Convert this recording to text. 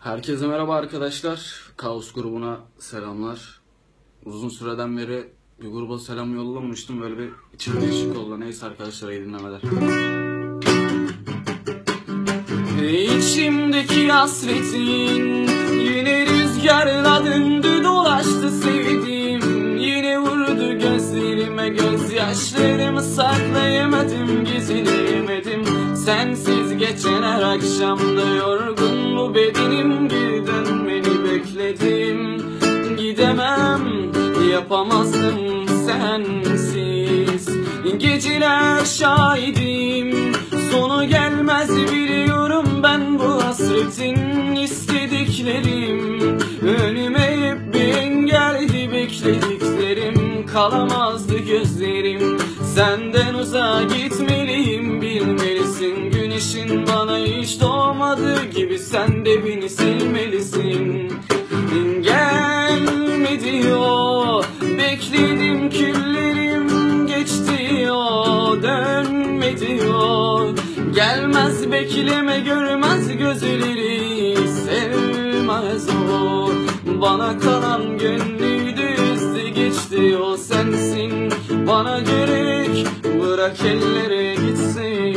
Herkese merhaba arkadaşlar. Kaos grubuna selamlar. Uzun süreden beri bir gruba selam yollamamıştım. Böyle bir içim değişik oldu. Neyse arkadaşlar iyi dinlemeler. İçimdeki hasretin yine rüzgarla döndü dolaştı sevdiğim Yine vurdu gözlerime gözyaşlarımı saklayamadım gizleyemedim Sensiz geçen her akşamda yorgun bu bedenim bekledim Gidemem yapamazdım sensiz. Geceler şahidim sonu gelmez biliyorum ben bu hasretin istediklerim. Önüme hep bir engeldi beklediklerim kalamazdı gözlerim. Senden uzağa gitmeliyim bilmelisin. Güneşin bana hiç doğmadığı gibi sen de beni silmelisin O bekledim küllerim geçti o dönmedi o Gelmez bekleme görmez gözleri. Sevmez o. Bana kalan gönlüydü üzdü geçti o sensin. Bana gerek bırak ellere gitsin